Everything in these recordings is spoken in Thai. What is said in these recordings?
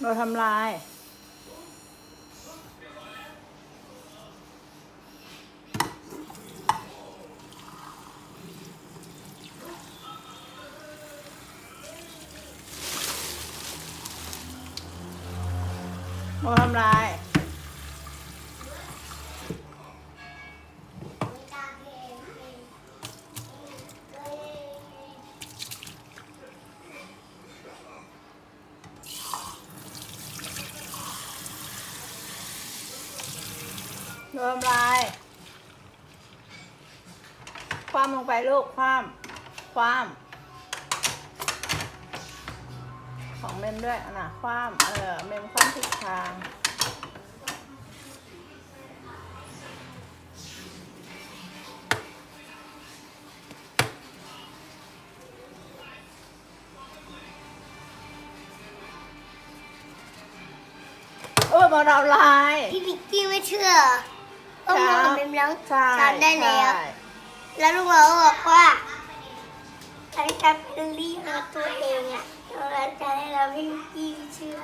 เราทำลาย เราทำลาย รวมลาย ความลงไปลูก ความ ความ ของเมมด้วยอะนะความ เออ เมมความทิศทางโอ้ยมาเราลาย พี่พิกกี้ไม่เชื่อ ต้องนอนเป็นแล้วใช่ทำได้แล้วใช่แล้วลุงเราก็บอกว่าฉันจะเป็นรีบมาตัวเองอะเราจะให้เราพี่พิกกี้ไม่เชื่อ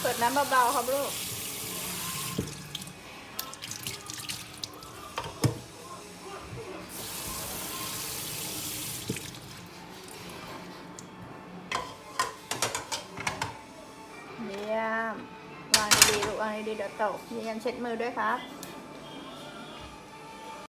เปิดน้ำเบาๆครับลูก ดีๆลูกวเดี๋ยวตกยืนยันเช็ดมือด้วยครับ